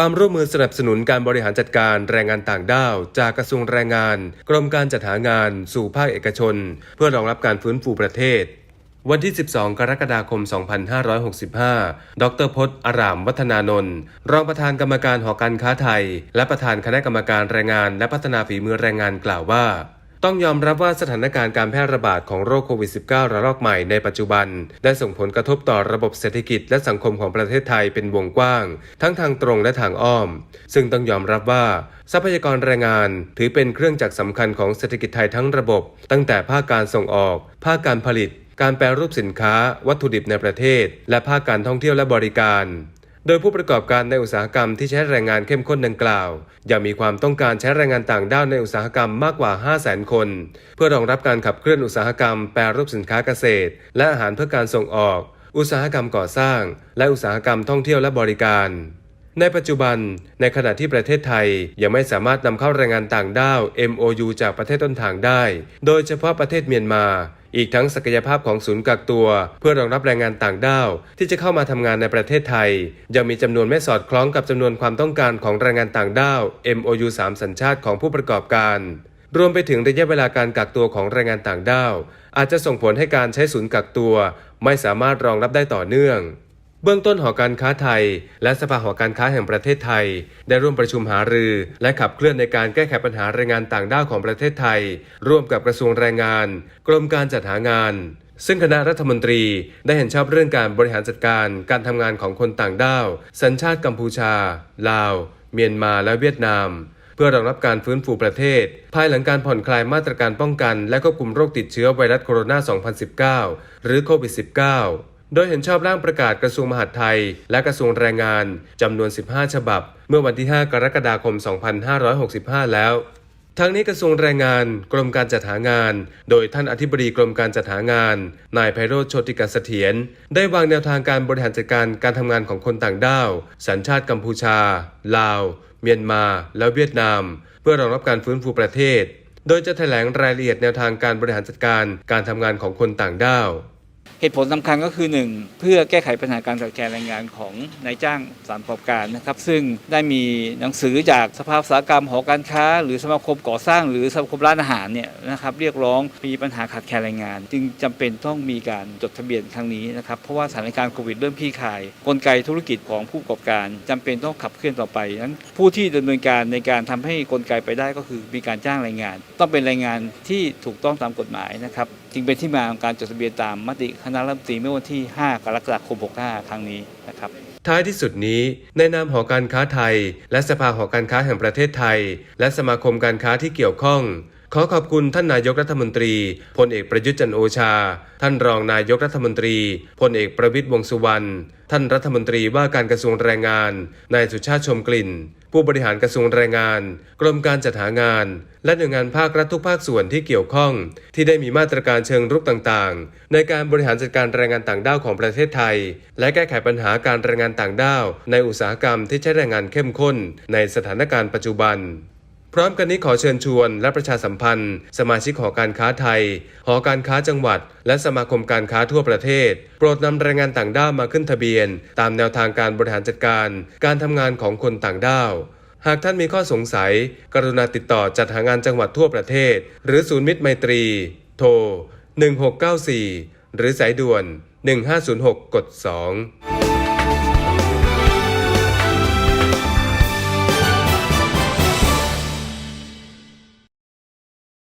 ความร่วมมือสนับสนุนการบริหารจัดการแรงงานต่างด้าว จากกระทรวงแรงงาน กรมการจัดหางาน สู่ภาคเอกชน เพื่อรองรับการฟื้นฟูประเทศวันที่ 12 กรกฎาคม 2565 ดรพจน์อารามวัฒนานนท์ รองประธานกรรมการหอการค้าไทย และประธานคณะกรรมการแรงงานและพัฒนาฝีมือแรงงานกล่าวว่า ต้องยอมรับว่าสถานการณ์การแพร่ระบาดของโรคโควิด -19 ระลอกใหม่ในปัจจุบัน ได้ส่งผลกระทบต่อระบบเศรษฐกิจและสังคมของประเทศไทยเป็นวงกว้าง ทั้งทางตรงและทางอ้อม ซึ่งต้องยอมรับว่า ทรัพยากรแรงงาน ถือเป็นเครื่องจักรสำคัญของเศรษฐกิจไทยทั้งระบบ ตั้งแต่ภาคการส่งออก ภาคการผลิต การแปรรูปสินค้า วัตถุดิบในประเทศ และภาคการท่องเที่ยวและบริการ โดยผู้ประกอบการในอุตสาหกรรมที่ใช้แรงงานเข้มข้นดังกล่าว ยังมีความต้องการใช้แรงงานต่างด้าวในอุตสาหกรรมมากกว่า 5 0 0 0 0 0 คน เพื่อรองรับการขับเคลื่อนอุตสาหกรรมแปรรูปสินค้าเกษตร และอาหารเพื่อการส่งออก อุตสาหกรรมก่อสร้าง และอุตสาหกรรมท่องเที่ยวและบริการในปัจจุบัน ในขณะที่ประเทศไทยยังไม่สามารถนำเข้าแรงงานต่างด้าว MOU จากประเทศต้นทางได้ โดยเฉพาะประเทศเมียนมา อีกทั้งศักยภาพของศูนย์กักตัว เพื่อรองรับแรงงานต่างด้าว ที่จะเข้ามาทำงานในประเทศไทย ยังมีจำนวนไม่สอดคล้องกับจำนวนความต้องการของแรงงานต่างด้าว MOU 3 สัญชาติของผู้ประกอบการรวมไปถึงระยะเวลาการกักตัวของแรงงานต่างด้าว อาจจะส่งผลให้การใช้ศูนย์กักตัว ไม่สามารถรองรับได้ต่อเนื่อง เบื้องต้นหอการค้าไทย และสภาหอการค้าแห่งประเทศไทย ได้ร่วมประชุมหารือ และขับเคลื่อนในการแก้ไขปัญหาแรงงานต่างด้าวของประเทศไทย ร่วมกับกระทรวงแรงงาน กรมการจัดหางาน ซึ่งคณะรัฐมนตรีได้เห็นชอบเรื่องการบริหารจัดการการทำงานของคนต่างด้าว สัญชาติกัมพูชา ลาว เมียนมาและเวียดนาม เพื่อรองรับการฟื้นฟูประเทศ ภายหลังการผ่อนคลายมาตรการป้องกัน และควบคุมโรคติดเชื้อไวรัสโคโรนา 2019 หรือโควิด -19 โดยเห็นชอบร่างประกาศกระทรวงมหาดไทย และกระทรวงแรงงานจำนวน 15 ฉบับ เมื่อวันที่ 5 กรกฎาคม 2565 แล้วทั้งนี้กระทรวงแรงงาน กรมการจัดหางาน โดยท่านอธิบดีกรมการจัดหางาน นายไพโรธโชติกาเสถียรได้วางแนวทางการบริหารจัดการการทำงานของคนต่างด้าว สัญชาติกัมพูชา ลาว เมียนมา และเวียดนาม เพื่อรองรับการฟื้นฟูประเทศ โดยจะแถลงรายละเอียดแนวทางการบริหารจัดการการทำงานของคนต่างด้าว เหตุผลสำคัญก็คือ 1 เพื่อแก้ไขปัญหาการขาดแคลนแรงงานของนายจ้างสารประกอบการนะครับ ซึ่งได้มีหนังสือจากสภาอุตสาหกรรมหอการค้า หรือสมาคมก่อสร้าง หรือสมาคมร้านอาหารเนี่ยนะครับเรียกร้องมีปัญหาขาดแคลนแรงงาน จึงจำเป็นต้องมีการจดทะเบียนครั้งนี้นะครับเพราะว่าสถานการณ์โควิดเริ่มคลี่คลาย กลไกธุรกิจของผู้ประกอบการจำเป็นต้องขับเคลื่อนต่อไปนั้นผู้ที่ดำเนินการในการทำให้กลไกไปได้ก็คือมีการจ้างแรงงาน ต้องเป็นแรงงานที่ถูกต้องตามกฎหมายนะครับ จึงเป็นที่มาของการจดทะเบียนตามมติคณะรัฐมนตรีเมื่อวันที่ 5 กรกฎาคม 65 ครั้งนี้นะครับท้ายที่สุดนี้ ในนามหอการค้าไทย และสภาหอการค้าแห่งประเทศไทย และสมาคมการค้าที่เกี่ยวข้อง ขอขอบคุณท่านนายกรัฐมนตรีพลเอกประยุทธ์จันโอชา ท่านรองนายกรัฐมนตรีพลเอกประวิตยวงษ์สุวรรณท่านรัฐมนตรีว่าการกระทรวงแรงงานนายสุชาติชมกลิ่น ผู้บริหารกระทรวงแรงงาน กรมการจัดหางาน และหน่วยงานภาครัฐทุกภาคส่วนที่เกี่ยวข้อง ที่ได้มีมาตรการเชิงรุกต่างๆ ในการบริหารจัดการแรงงานต่างด้าวของประเทศไทย และแก้ไขปัญหาการแรงงานต่างด้าว ในอุตสาหกรรมที่ใช้แรงงานเข้มข้น ในสถานการณ์ปัจจุบัน พร้อมกันนี้ขอเชิญชวนและประชาสัมพันธ์ สมาชิกหอการค้าไทย หอการค้าจังหวัด และสมาคมการค้าทั่วประเทศ โปรดนำแรงงานต่างด้าวมาขึ้นทะเบียน ตามแนวทางการบริหารจัดการ การทำงานของคนต่างด้าว หากท่านมีข้อสงสัย กรุณาติดต่อจัดหางานจังหวัดทั่วประเทศ หรือศูนย์มิตรไมตรี โทร 1694 หรือสายด่วน 1506 กด 2